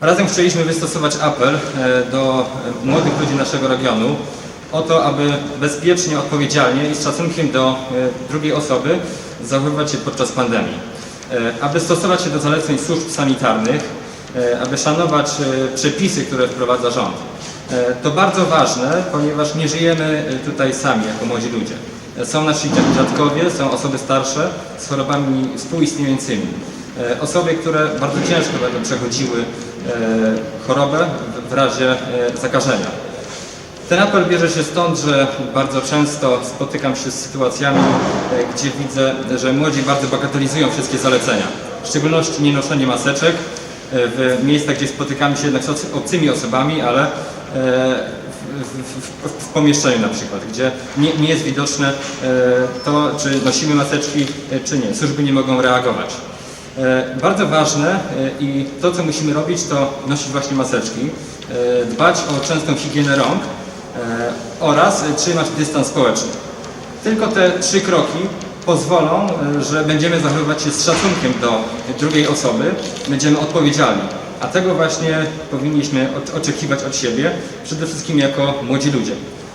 Razem chcieliśmy wystosować apel e, do e, młodych ludzi naszego regionu o to, aby bezpiecznie, odpowiedzialnie i z szacunkiem do e, drugiej osoby zachowywać się podczas pandemii. Aby stosować się do zaleceń służb sanitarnych, aby szanować przepisy, które wprowadza rząd. To bardzo ważne, ponieważ nie żyjemy tutaj sami jako młodzi ludzie. Są nasi dziadkowie, są osoby starsze z chorobami współistniejącymi. Osoby, które bardzo ciężko będą przechodziły chorobę w- razie e, zakażenia. Ten apel bierze się stąd, że bardzo często spotykam się z sytuacjami, e, gdzie widzę, że młodzi bardzo bagatelizują wszystkie zalecenia. W szczególności nienoszenie maseczek e, w miejscach, gdzie spotykamy się jednak z obcy- obcymi osobami, ale e, w, w, w, pomieszczeniu na przykład, gdzie nie, nie jest widoczne e, to, czy nosimy maseczki, e, czy nie. Służby nie mogą reagować. E, Bardzo ważne e, i to, co musimy robić, to nosić właśnie maseczki, e, dbać o częstą higienę rąk oraz trzymać dystans społeczny. Tylko te trzy kroki pozwolą, że będziemy zachowywać się z szacunkiem do drugiej osoby, będziemy odpowiedzialni. A tego właśnie powinniśmy oczekiwać od siebie, przede wszystkim jako młodzi ludzie.